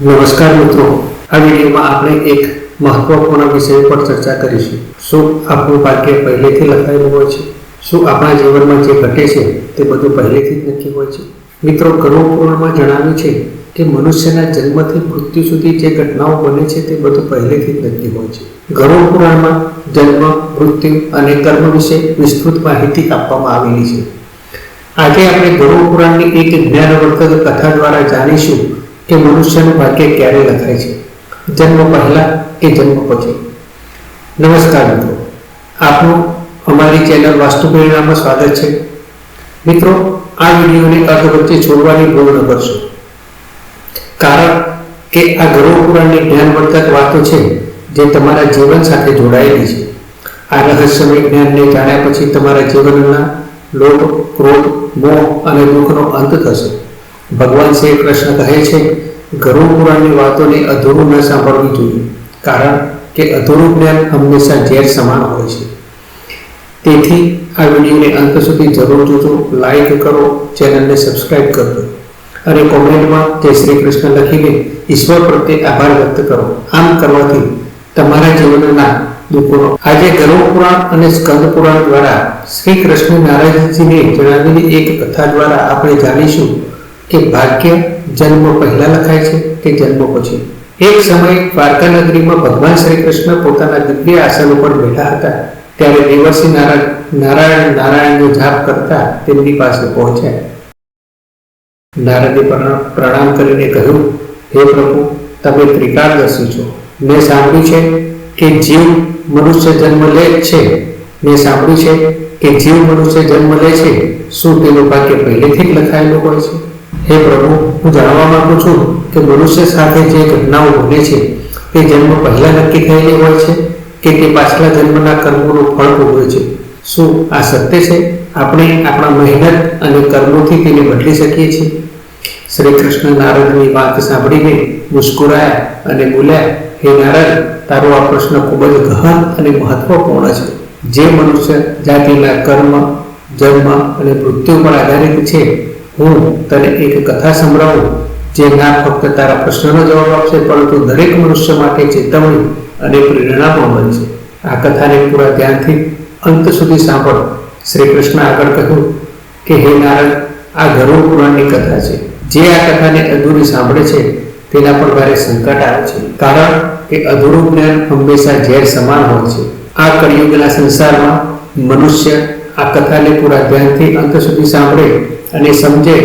નમસ્કાર મિત્રો. આ વિડીયોમાં આપણે એક મહત્વપૂર્ણ વિષય પર ચર્ચા કરીશું. શું આપણું ભાગ્ય પહેલેથી લખાયેલું હોય છે? શું આપણા જીવનમાં જે ઘટે છે તે બધું પહેલેથી જ નક્કી હોય છે? મિત્રો ગરુડ જણાવ્યું છે કે મનુષ્યના જન્મથી મૃત્યુ સુધી જે ઘટનાઓ બને છે તે બધું પહેલેથી જ નક્કી હોય છે. ગરુડ પુરાણમાં જન્મ, મૃત્યુ અને કર્મ વિશે વિસ્તૃત માહિતી આપવામાં આવેલી છે. આજે આપણે ગરુડ પુરાણની એક જ્ઞાનવર્ધક કથા દ્વારા જાણીશું કે મનુષ્યનું ભાગ્ય ક્યારે લખાય છે? જન્મ પહેલા કે જન્મ પછી? નમસ્કાર મિત્રો. આપનું અમારી ચેનલ વાસ્તુ પરિણામમાં સ્વાગત છે. મિત્રો, આ વિડીયોને અર્ધ વચ્ચે છોડવાની ભૂલ ન કરશો. કારણ કે આ ગરુડ પુરાણની જ્ઞાનવર્ધક વાતો છે જે તમારા જીવન સાથે જોડાયેલી છે. આ રહસ્યમય જ્ઞાનને જાણ્યા પછી તમારા જીવનના લોભ, ક્રોધ, મોહ અને દુઃખનો અંત થશે. ભગવાન શ્રી કૃષ્ણ કહે છે, ગરુડ પુરાણની વાતોને અધૂરું ન સાંભળવી જોઈએ, કારણ કે અધૂરું જ્ઞાન હંમેશા ઝેર સમાન હોય છે. તેથી આ વિડીયોને અંત સુધી જરૂર જોજો, લાઈક કરો, ચેનલને સબસ્ક્રાઇબ કરજો અને કોમેન્ટમાં જય શ્રી કૃષ્ણ લખીને ઈશ્વર પ્રત્યે આભાર વ્યક્ત કરો. આમ કરવાથી તમારા જીવનના દુઃખોનો આજે ગરુડ પુરાણ અને સ્કંદ પુરાણ દ્વારા શ્રી કૃષ્ણ નારાયણજીને જણાવેલી એક કથા દ્વારા આપણે જાણીશું કે ભાગ્ય જન્મ પહેલા લખાય છે કે જન્મ પછી? એક સમય દ્વારકા નગરીમાં ભગવાન શ્રી કૃષ્ણ પોતાના દિવ્ય આસન ઉપર બેઠા હતા. ત્યારે દેવર્ષિ નારાયણ નારાયણ, નારાયણનો જાપ કરતા તેમની પાસે પહોંચ્યા. નારદે પ્રણામ કરીને કહ્યું, હે પ્રભુ, તમે ત્રિકાળદર્શી છો. મેં સાંભળ્યું છે કે જીવ મનુષ્ય જન્મ લે જ છે. મેં સાંભળ્યું છે કે જીવ મનુષ્ય જન્મ લે છે. શું તેનું ભાગ્ય પહેલેથી જ લખાયેલું હોય છે? હે પ્રભુ, હું જાણવા માંગુ છું કે મનુષ્ય સાથે જે ઘટનાઓ બને છે, તે જન્મ પહેલા નક્કી થયેલી હોય છે કે તે પાછલા જન્મના કર્મોનું ફળ ભોગવે છે? શું આ સત્ય છે? આપણે આપણા મહેનત અને કર્મોથી તેને બદલી શકીએ છીએ? શ્રી કૃષ્ણ નારદની વાત સાંભળીને મુસ્કુરાયા અને બોલ્યા, હે નારદ, તારો આ પ્રશ્ન ખૂબ જ ગહન અને મહત્વપૂર્ણ છે. જે મનુષ્ય જાતિના કર્મ, જન્મ અને મૃત્યુ પર આધારિત છે હું તને એક કથા સંભળાવું, જે ના ફક્ત તારા પ્રશ્નનો જવાબ આપશે, પરંતુ દરેક મનુષ્ય માટે ચેતવણી અને પ્રેરણા પણ બનશે આ કથાને પૂરા ધ્યાનથી અંત સુધી સાંભળો. શ્રી કૃષ્ણ આગળ કહ્યું કે, હે નારદ, આ ગરુડ પુરાણની કથા છે. જે આ કથાને અધૂરી સાંભળે છે, તેના પર ભારે સંકટ આવે છે. કારણ કે અધૂરું જ્ઞાન હંમેશા ઝેર સમાન હોય છે. આ કળિયુગના સંસારમાં મનુષ્ય આ કથાને પૂરા ધ્યાનથી અંત સુધી સાંભળે અને સમજે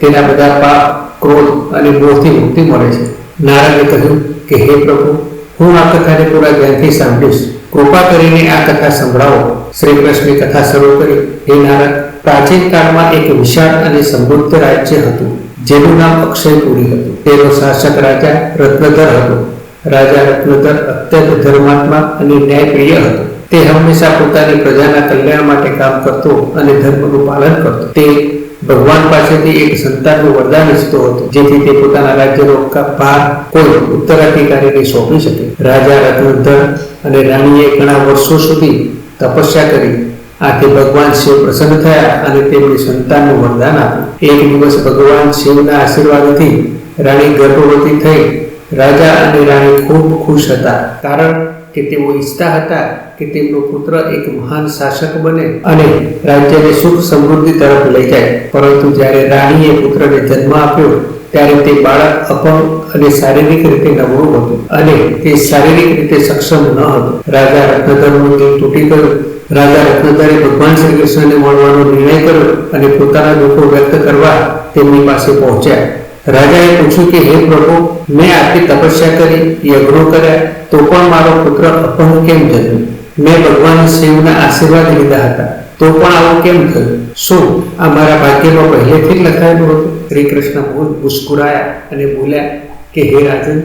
તેના બધા પાપ, ક્રોધ અને મોહથી મુક્તિ મળે છે. નારાયણે કહ્યું કે, હે પ્રભુ, હું આ કથાને પૂરા ધ્યાનથી સાંભળીશ. કૃપા કરીને આ કથા સંભળાવો. શ્રી કૃષ્ણની કથા શરૂ કરી. હે નારદ, પ્રાચીન કાળમાં એક વિશાળ અને સમૃદ્ધ રાજ્ય હતું, જેનું નામ અક્ષયપુરી હતું. તેનો શાસક રાજા રત્નધર હતો. રાજા રત્નધર અત્યંત ધર્માત્મા અને ન્યાયપ્રિય હતો. તે હંમેશા પોતાની પ્રજાના કલ્યાણ માટે કામ કરતો અને ધર્મનું પાલન કરતો. તે ભગવાન પાસેથી એક સંતાનનું વરદાન ઈચ્છતો હતો, જેથી તે પોતાના રાજ્યનો ભાર કોઈ ઉત્તરાધિકારીને સોંપી શકે. રાજા, રત્નધર અને રાણીએ ઘણા વર્ષો સુધી તપસ્યા કરી. આથી ભગવાન શિવ પ્રસન્ન થયા અને તેમની સંતાનનું વરદાન આપ્યું. એક દિવસ ભગવાન શિવના આશીર્વાદથી રાણી ગર્ભવતી થઈ. રાજા અને રાણી ખૂબ ખુશ હતા, કારણ કે તેઓ ઈચ્છતા હતા કે તેમનો પુત્ર એક મહાન શાસક બને અને રાજ્યને સુખ સમૃદ્ધિ તરફ લઈ જાય. પરંતુ જ્યારે રાણીએ પુત્રને જન્મ આપ્યો, ત્યારે તે બાળક અપંગ અને શારીરિક રીતે નબળું હતું અને તે શારીરિક રીતે સક્ષમ ન હતું. રાજા રત્નધરનું દિલ તૂટી ગયું. રાજા રત્નધરે ભગવાન શ્રી કૃષ્ણને મળવાનો નિર્ણય કર્યો અને પોતાના દુઃખો વ્યક્ત કરવા તેમની પાસે પહોંચ્યા. રાજાએ પૂછ્યું કે, હે પ્રભુ, મેં આટલી તપસ્યા કરી, યજ્ઞો કર્યા, તો પણ મારો પુત્ર અપંગ કેમ જન્મ્યો? મેં ભગવાન શિવના આશીર્વાદ લીધા હતા. તો પણ આવું કેમ થયું? શું? આ મારા ભાગ્યમાં પહેલેથી જ લખાયેલું હતું? શ્રી કૃષ્ણ બહુ મુસ્કુરાયા અને બોલ્યા કે, હે રાજન,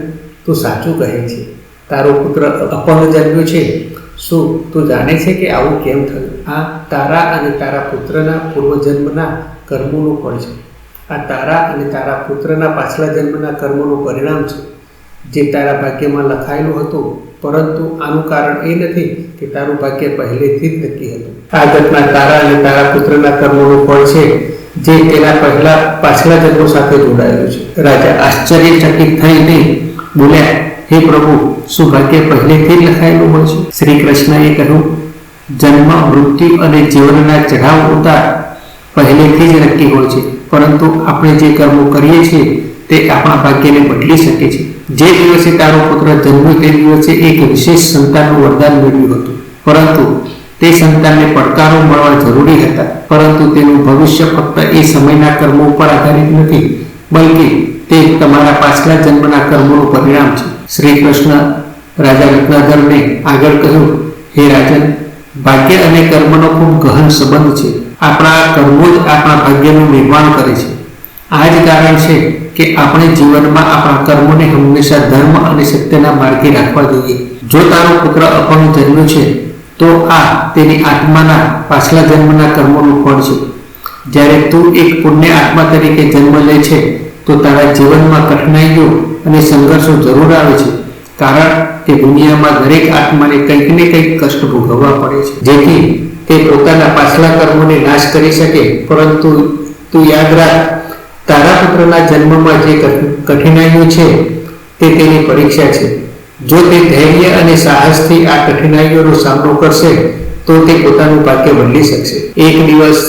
તું સાચું કહે છે. તારો પુત્ર અપંગ જન્મ્યો છે. શું તું જાણે છે કે આવું કેમ થયું? આ તારા અને તારા પુત્રના પૂર્વજન્મના કર્મોનું ફળ છે. આ તારા અને તારા પુત્રના પાછલા જન્મના કર્મોનું પરિણામ છે. જે તારા ભાગ્યમાં લખાયેલું હતું પરંતુ આનું કારણ એ નથી કે તારું ભાગ્ય પહેલેથી જ નક્કી હતું. આ ઘટના તારા અને તારા પુત્રના કર્મોનું ફળ છે જે તેના પહેલા પાછલા જન્મો સાથે જોડાયેલું છે. રાજા આશ્ચર્યચકિત થઈને બોલ્યા, હે પ્રભુ, શું ભાગ્ય પહેલેથી જ લખાયેલું હોય છે? શ્રી કૃષ્ણએ કહ્યું, જન્મ, મૃત્યુ અને જીવનના ચઢાવ ઉતાર પહેલેથી જ નક્કી હોય છે. પરંતુ આપણે જે કર્મો કરીએ છીએ તે આપણા ભાગ્યને બદલી શકે છે. જે દિવસે તારો પુત્ર જન્મ્યો તે દિવસે એક વિશેષ સંતાનનું વરદાન મેળવ્યું હતું. પરંતુ તે સંતાનને પડકારો મળવા જરૂરી હતા. પરંતુ તેનું ભવિષ્ય ફક્ત એ સમયના કર્મો ઉપર આધારિત નથી, બલકે તે તમારા પાછલા જન્મના કર્મોનું પરિણામ છે. શ્રી કૃષ્ણ રાજા રત્નાધરને આગળ કહ્યું, હે રાજન, ભાગ્ય અને કર્મનો ખૂબ ગહન સંબંધ છે. આપણા કર્મો જ આપણા ભાગ્યનું નિર્માણ કરે છે. આ જ કારણ છે કે આપણે જીવનમાં આપણા કર્મોને હંમેશા ધર્મ અને સત્યના માર્ગે રાખવા જોઈએ. જો તારો પુત્ર અપંગ જન્મ્યો છે, તો આ તેની આત્માના પાછલા જન્મના કર્મોનું ફળ છે. જ્યારે તું એક પુણ્ય આત્મા તરીકે જન્મ લે છે, તો તારા જીવનમાં કઠિનાઈઓ અને સંઘર્ષો જરૂર આવે છે, કારણ કે દુનિયામાં દરેક આત્માને કંઈક ને કંઈક કષ્ટ ભોગવવા પડે છે. જેથી તે પોતાના પાછલા કર્મોને નાશ કરી શકે, પરંતુ તું યાદ રાખ તારા પુત્રના જન્મમાં જે કઠિનાઈઓ છે, તે તેની પરીક્ષા છે. જો તે ધૈર્ય અને સાહસથી આ કઠિનાઈઓનો સામનો કરશે, તો તે પોતાનું ભાગ્ય બદલી શકશે. એક દિવસ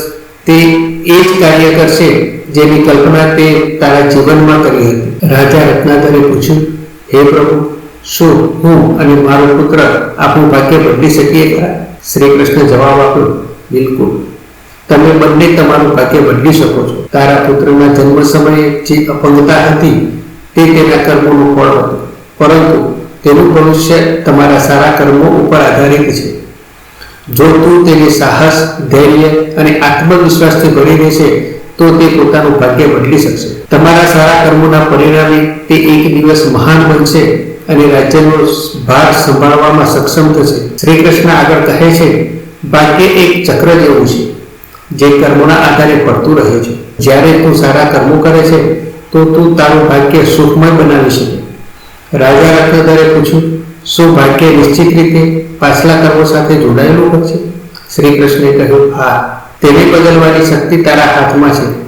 તે એ જ કાર્ય કરશે જેની કલ્પના તે તારા જીવનમાં કરી હતી. રાજા રત્નાકરે પૂછ્યું, હે પ્રભુ, શું હું અને મારો પુત્ર આપણું ભાગ્ય બદલી શકીએ ખરા? શ્રી કૃષ્ણ જવાબ આપ્યો, બિલકુલ. તમે બંને તમારું ભાગ્ય બદલી શકો છો. તારા પુત્રના જન્મ સમયે જે અપંગતા હતી, તે તેના કર્મોનું ફળ હતું? પરંતુ તેનું ભવિષ્ય તમારા સારા કર્મો ઉપર આધારિત છે. જો તું તેને સાહસ, ધૈર્ય અને આત્મવિશ્વાસથી ભરી દેશે, તો તે પોતાનું ભાગ્ય બદલી શકશે. તમારા સારા કર્મોના પરિણામે તે એક દિવસ મહાન બનશે અને રાજ્યનો ભાર સંભાળવામાં સક્ષમ થશે. શ્રી કૃષ્ણ આગળ કહે છે, ભાગ્ય એક ચક્ર જેવું છે. જે કર્મોના આધારે પડતું રહે છે. જ્યારે તું સારા કર્મો કરે છે, તો તું તારું ભાગ્ય સુખમય બનાવી શકે. રાજા રત્નધરે પૂછ્યું, શું ભાગ્ય નિશ્ચિત રીતે પાછલા કર્મો સાથે જોડાયેલું હોય છે? શ્રી કૃષ્ણે કહ્યું, હા, તેને બદલવાની શક્તિ તારા હાથમાં છે.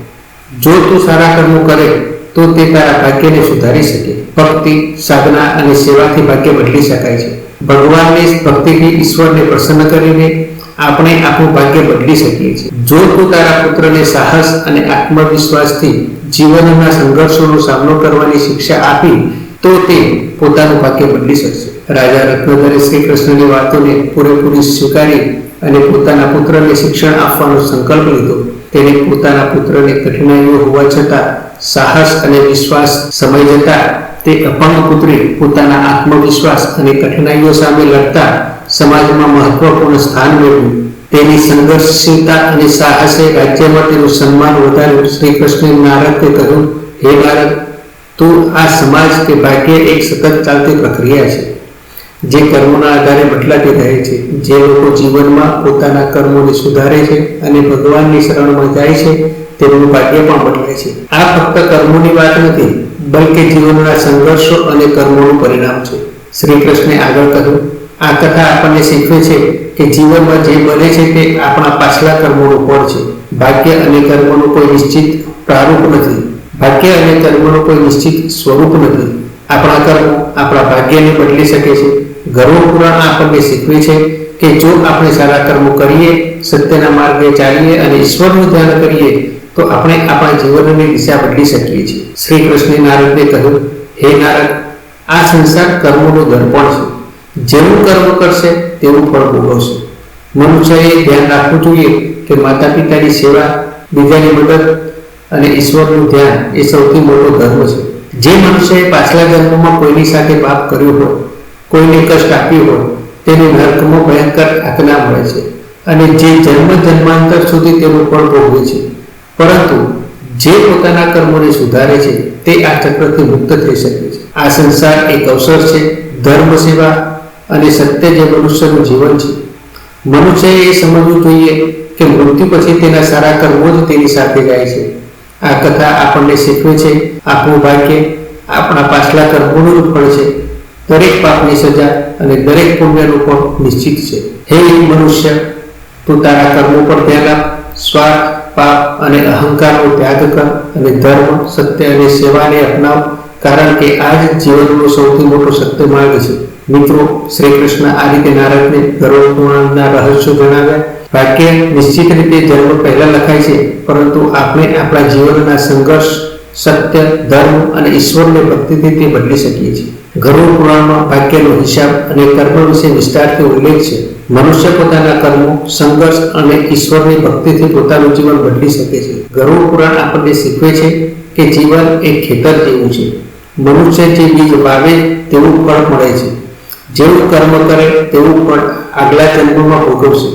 જો તું સારા કર્મો કરે, તો તે તારા ભાગ્યને સુધારી શકે. ભક્તિ, સાધના અને સેવાથી ભાગ્ય બદલી શકાય છે. ભગવાનની ભક્તિથી ઈશ્વરને પ્રસન્ન કરીને આપણે આપણું ભાગ્ય બદલી શકીએ છીએ. જો તું તારા પુત્રને સાહસ અને આત્મવિશ્વાસથી જીવનના સંઘર્ષોનો સામનો કરવાની શિક્ષા આપી, તો તે પોતાનું ભાગ્ય બદલી શકશે. રાજા રત્નધરે શ્રી કૃષ્ણની વાતોને પૂરેપૂરી સ્વીકારી અને પોતાના પુત્રને શિક્ષણ આપવાનો સંકલ્પ લીધો. તેને પોતાના પુત્રને કઠિનાઈઓ હોવા છતાં સાહસ અને વિશ્વાસ સમય જતા તે અપંગ પુત્રી પોતાના આત્મવિશ્વાસ અને કઠિનાઈઓ સામે લડતા સમાજમાં મહત્વપૂર્ણ સ્થાન મેળવ્યું. તેની સંઘર્ષશીલતા અને સાહસે રાજ્યમાં તેનું સન્માન વધાર્યું. શ્રી કૃષ્ણ નારદે કહ્યું, હે નારદ, તું આ સમાજ કે ભાગ્ય એક સતત ચાલતી પ્રક્રિયા છે, જે કર્મોના આધારે બદલાતી રહે છે. જે લોકો જીવનમાં પોતાના કર્મોને સુધારે છે અને ભગવાનની શરણમાં જાય છે, તેમનું ભાગ્ય પણ બદલાય છે. આ ફક્ત કર્મોની વાત નથી, બલકે જીવનના સંઘર્ષો અને કર્મોનું પરિણામ છે. શ્રી કૃષ્ણે આગળ કહ્યું આ કથા આપણને શીખવે છે કે જીવનમાં જે બને છે તે આપણા પાછલા કર્મોનું ફળ છે. ભાગ્ય અને કર્મનું કોઈ નિશ્ચિત પ્રારૂપ નથી. ભાગ્ય અને કર્મનું કોઈ નિશ્ચિત સ્વરૂપ નથી. આપણા કર્મ આપણા ભાગ્યને બદલી શકે છે. ગર્વ પુરાણ આપણને શીખવે છે કે જો આપણે સારા કર્મો કરીએ, સત્યના માર્ગે ચાલીએ અને ઈશ્વરનું ધ્યાન કરીએ, તો આપણે આપણા જીવનની દિશા બદલી શકીએ છીએ. શ્રી કૃષ્ણે નારદને કહ્યું, હે નારદ, આ સંસાર કર્મોનું દર્પણ છે. જેવું કર્મ કરશે તેવું ફળ ભોગવશે. મનુષ્યએ ધ્યાન રાખવું જોઈએ કે માતા પિતાની સેવા, બીજાની મદદ અને ઈશ્વરનું ધ્યાન એ સૌથી મોટો ધર્મ છે. જે મનુષ્યએ પાછલા જન્મમાં કોઈની સાથે પાપ કર્યું હોય, કોઈને કષ્ટ આપ્યું હોય, તેને નરકમાં ભયંકર આજ્ઞા મળે છે અને જે જન્મ જન્માંતર સુધી તેનું ફળ ભોગવે છે. પરંતુ જે પોતાના કર્મોને સુધારે છે, તે આ ચક્રથી મુક્ત થઈ શકે છે. આ સંસાર એક અવસર છે ધર્મ સેવા અને સત્ય જે મનુષ્યનું જીવન છે. મનુષ્યએ એ સમજવું જોઈએ કે મૃત્યુ પછી તેના સારા કર્મો જ તેની સાથે જાય છે. આ કથા આપણને શીખવે છે, આપણું ભાગ્ય આપણા પાછલા કર્મોનું ફળ છે. દરેક પાપની સજા અને દરેક પુણ્યનું પણ નિશ્ચિત છે. હે મનુષ્ય, તું તારા કર્મો પર ધ્યાન આપ. સ્વાર્થ, પાપ અને અહંકારનો ત્યાગ કર અને ધર્મ, સત્ય અને સેવાને અપનાવ. કારણ કે આ જ જીવનનો સૌથી મોટો સત્ય માર્ગ છે. મિત્રો શ્રી કૃષ્ણ આ રીતે નારદને ગરુડ પુરાણના રહસ્યો જણાવ્યા. ભાગ્ય નિશ્ચિત રીતે જન્મ પહેલા લખાય છે, પરંતુ આપણે આપણા જીવનના સંઘર્ષ, સત્ય, ધર્મ અને ઈશ્વરને ભક્તિથી તે બદલી શકીએ છીએ. ગરુડ પુરાણમાં વાક્યનો હિસાબ અને કર્મ વિશે વિસ્તારથી ઉલ્લેખ છે. મનુષ્ય પોતાના કર્મો, સંઘર્ષ અને ઈશ્વરની ભક્તિથી પોતાનું જીવન બદલી શકે છે. ગરુડ પુરાણ આપણને શીખવે છે કે જીવન એક ખેતર જેવું છે. મનુષ્ય જે બીજ વાવે તેવું ફળ મળે છે. જેવું કર્મ કરે તેવું પણ આગલા જન્મમાં ભોગવશે.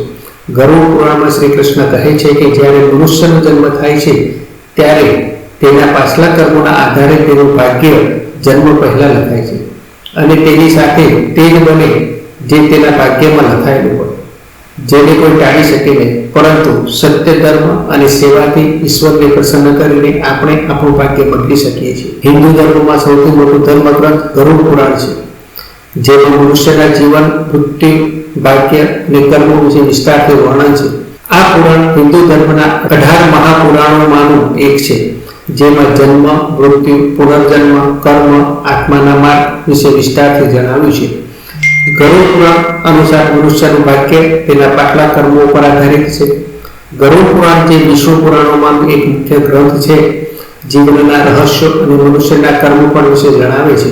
ગરુડ પુરાણમાં શ્રી કૃષ્ણ કહે છે કે જ્યારે મનુષ્યનો જન્મ થાય છે, ત્યારે તેના પાછલા કર્મોના આધારે તેનું ભાગ્ય જન્મ પહેલા લખાય છે. અને તેની સાથે તે જ બને જે તેના ભાગ્યમાં લખાયેલું હોય. જેને કોઈ ટાળી શકે નહીં પરંતુ સત્ય ધર્મ અને સેવાથી ઈશ્વરને પ્રસન્ન કરીને આપણે આપણું ભાગ્ય બદલી શકીએ છીએ. હિન્દુ ધર્મમાં સૌથી મોટું ધર્મગ્રંથ ગરુડ પુરાણ છે, જેમાં મનુષ્યના જીવન મૃત્યુ ભાગ્ય અને કર્મો વિશે વિસ્તારથી વર્ણન છે. આ પુરાણ હિન્દુ ધર્મના અઢાર મહાપુરાણોમાંનું એક છે, જેમાં જન્મ, મૃત્યુ, પુનર્જન્મ, કર્મ, આત્માના માર્ગ વિશે વિસ્તારથી જણાવ્યું છે. ગરુડ અનુસાર મનુષ્યનું વાક્ય તેના પાછલા કર્મો પર આધારિત છે. ગરુડ પુરાણ જે વિશ્વ પુરાણોમાં એક મુખ્ય ગ્રંથ છે, જીવનના રહસ્યો અને મનુષ્યના કર્મ પણ વિશે જણાવે છે.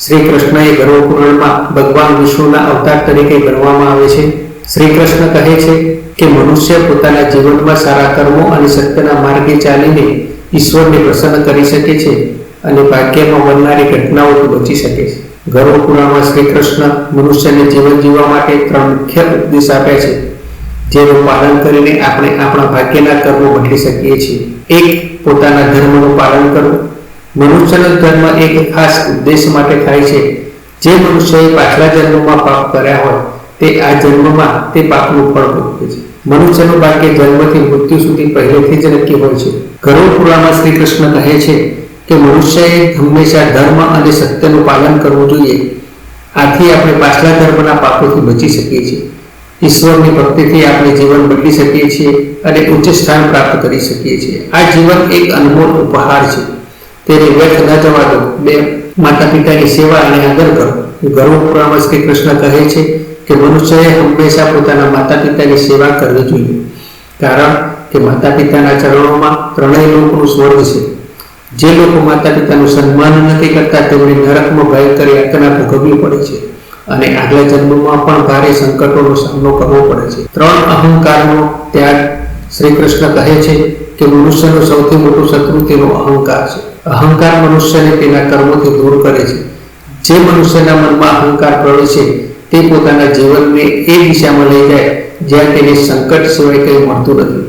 શ્રી કૃષ્ણએ ગરુડ પુરાણમાં ભગવાન વિષ્ણુના અવતાર તરીકે ગણવામાં આવે છે. શ્રી કૃષ્ણ કહે છે કે મનુષ્ય પોતાના જીવનમાં સારા કર્મો અને સત્યના માર્ગે ચાલીને ઈશ્વરને પ્રસન્ન કરી શકે છે અને ભાગ્યમાં બનનારી ઘટનાઓથી બચી શકે છે. ગરુડ પુરાણમાં શ્રી કૃષ્ણ મનુષ્યને જીવન જીવવા માટે ત્રણ મુખ્ય ઉપદેશ આપ્યા છે, જેનું પાલન કરીને આપણે આપણા ભાગ્યના કર્મો બદલી શકીએ છીએ. એક, પોતાના ધર્મનું પાલન કરવું. મનુષ્યનો ધર્મ એક ખાસ ઉદ્દેશ માટે થાય છે. જે મનુષ્યએ પાછલા જન્મમાં પાપ કર્યા હોય, તે આ જન્મમાં તે પાપનું ફળ ભોગવે છે. મનુષ્યનું ભાગ્ય જન્મથી મૃત્યુ સુધી પહેલેથી જ નક્કી હોય છે. ગરુડ પુરાણમાં શ્રી કૃષ્ણ કહે છે કે મનુષ્યએ હંમેશા ધર્મ અને સત્યનું પાલન કરવું જોઈએ. આથી આપણે પાછલા ધર્મના પાપોથી બચી શકીએ છીએ. ઈશ્વરની ભક્તિથી આપણે જીવન બદલી શકીએ છીએ અને ઉચ્ચ સ્થાન પ્રાપ્ત કરી શકીએ છીએ. આ જીવન એક અનમોલ ઉપહાર છે. તેને વ્યર્થ ન જવા દો. બે માતા પિતાની સેવા અને આદર કરો. ગરુડ પુરાણ શ્રી કૃષ્ણ કહે છે કે મનુષ્યએ હંમેશા પોતાના માતા પિતાની સેવા કરવી જોઈએ. કારણ કે માતા પિતાના ચરણોમાં ત્રણેય લોકોનું સ્વર્ગ છે. જે લોકો માતા પિતાનું સન્માન નથી કરતા તેમને નરકમાં ભયંકર યાતના ભોગવવી પડે છે અને આગલા જન્મમાં પણ ભારે સંકટોનો સામનો કરવો પડે છે. ત્રણ અહંકારનો ત્યાગ શ્રી કૃષ્ણ કહે છે કે મનુષ્યનો સૌથી મોટો શત્રુ તેનો અહંકાર છે. અહંકાર મનુષ્યને તેના કર્મોથી દૂર કરે છે. જે મનુષ્યના મનમાં અહંકાર પ્રવેશે તે પોતાના જીવનને એ દિશામાં લઈ જાય જ્યાં તેને સંકટ સિવાય કંઈ મળતું નથી.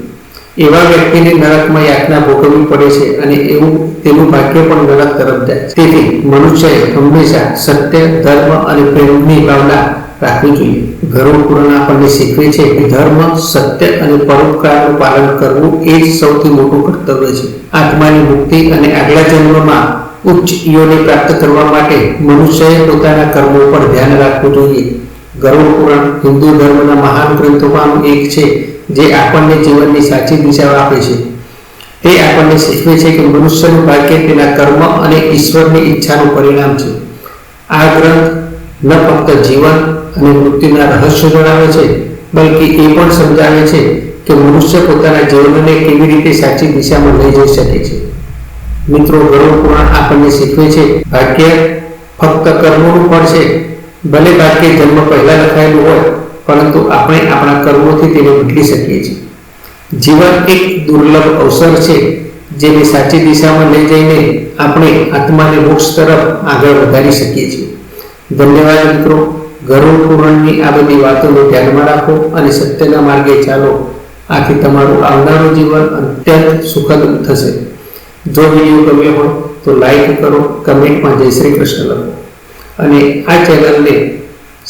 એવા વ્યક્તિને નરકમાં યાતના ભોગવવી પડે છે અને એવું, તેનું ભાગ્ય પણ નરક તરફ જાય. તેથી મનુષ્યએ હંમેશા સત્ય, ધર્મ અને પ્રેમની ભાવના રાખવી જોઈએ. ગરુડ પુરાણ આપણને શીખવે છે કે ધર્મ, સત્ય અને પરોપકારનું પાલન કરવું એ જ સૌથી મોટું કર્તવ્ય છે. આત્માની મુક્તિ અને આગલા જન્મમાં ઉચ્ચ યોને પ્રાપ્ત કરવા માટે મનુષ્યએ પોતાના કર્મો પર ધ્યાન રાખવું જોઈએ. ગરુડ પુરાણ હિન્દુ ધર્મના મહાન ગ્રંથોમાંનું એક છે. જે આપણને જીવનની સાચી દિશા આપે છે. તે આપણને શીખવે છે કે મનુષ્યનું ભાગ્ય તેના કર્મ અને ઈશ્વરની ઈચ્છાનું પરિણામ છે. આ ગ્રંથ ન ફક્ત જીવન અને મૃત્યુના રહસ્યો જણાવે છે, બલકી એ પણ સમજાવે છે કે મનુષ્ય પોતાના જીવનને કેવી રીતે સાચી દિશામાં લઈ જઈ શકે છે. મિત્રો ગરુડ પુરાણ આપણને શીખવે છે, ભાગ્ય ફક્ત કર્મોનું ફળ છે. ભલે ભાગ્ય જન્મ પહેલા લખાયેલું હોય પરંતુ આપણે આપણા કર્મોથી તેને બદલી શકીએ છીએ. જીવન એક દુર્લભ અવસર છે, જેને સાચી દિશામાં લઈ જઈને આપણે આત્માને મોક્ષ તરફ આગળ વધારી શકીએ છીએ. ધન્યવાદ મિત્રો. ગરુડ પુરાણની આ બધી વાતોને ધ્યાનમાં રાખો અને સત્યના માર્ગે ચાલો. આથી તમારું આવનારું જીવન અત્યંત સુખદ થશે. જો વીડિયો ગમ્યો હોય તો લાઈક કરો કમેન્ટમાં જય શ્રી કૃષ્ણ લખો. અને આ ચેનલને